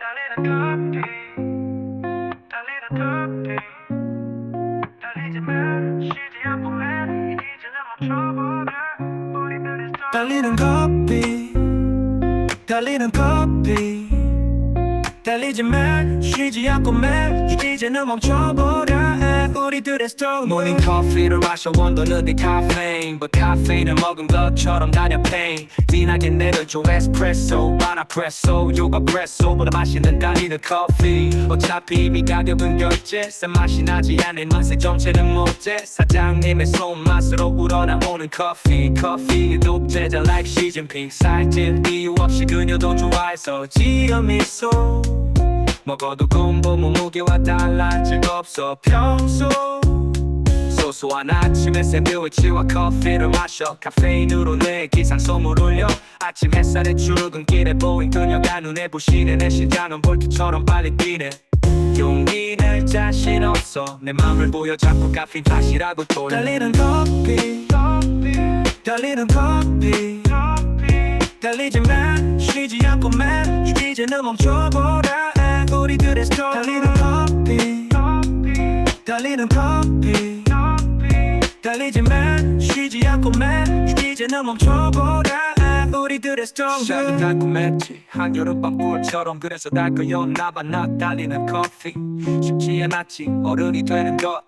달리는 커피 달리는 커피. 커피. 달리지만 쉬지 않고 매 이제는 해 우리들의 스토리 모닝 커피를 마셔 원더는 네 카페인 But 카페인을 먹은 것처럼 다녀 페인 진하게 내려줘 에스프레소 바나 프레소 요가 프레소보다 맛있는 달리는 커피 어차피 이미 가격은 결제. 싼 맛이 나지 않는 맛의 정체는 못돼 사장님의 손맛으로 우러나오는 커피 커피의 독재자 like 시진핑 살찔 이유 없이 그녀도 좋아해서 지어 미소 먹어도 공부 몸무게와 달라질 거 없어 평소 소소한 아침에 샌드위치와 커피를 마셔. 카페인으로 내 기상소물 올려. 아침 햇살에 출근길에 보인 그녀가 눈에 부시네. 내 심장은 볼트처럼 빨리 뛰네. 용기 낼 자신 없어. 내 맘을 보여 자꾸 카페인 탓이라고 돌려. 달리는 커피. 달리는 커피. 달리지만 쉬지 않고 매 이제는 멈춰보라 이제는 멈춰보라. 해 우리들의 스토리 시작은 달콤했지 한여름밤 꿀처럼 그래서 달거였나봐. 나 달리는 커피. 쉽지 않았지. 어른이 되는 것.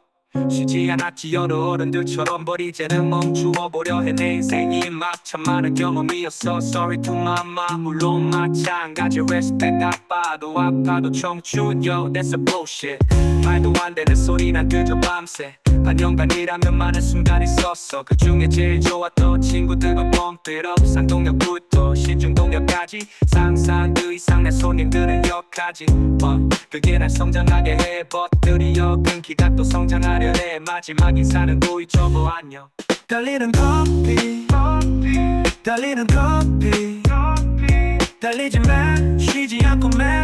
쉬지 않았지. 여러 어른들처럼 버 이제는 멈추어 보려 해. 내 인생이 막참 많은 경험이었어. Sorry to mama 물론 마찬가지. Respect 아빠도 아파도 청춘. Yo that's a bullshit. 말도 안 되는 소리 난 그저 밤새 반년간이라면 많은 순간이 있었어. 그 중에 제일 좋았던 친구들과 뻥뜨러 상동역부터 신중동역까지 상상 그 이상 내 손님들은 역하지. 뭐 그게 날 성장하게 해. 버들이여 끊기가 또 성장하려 해. 마지막 인사는 고이 저보 안녕 달리는 커피. 달리는 커피. 달리지만 쉬지 않고 매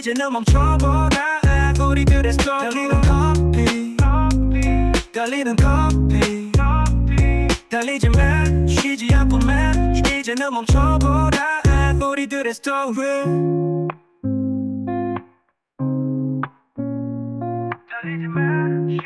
이제는 멈춰보라. 해 우리들의 스토리 달리는 커피 달리는 커피. 달리지만 쉬지 않고만 이제는 멈춰보라. 우리들의 스토리. 달리지만 쉬지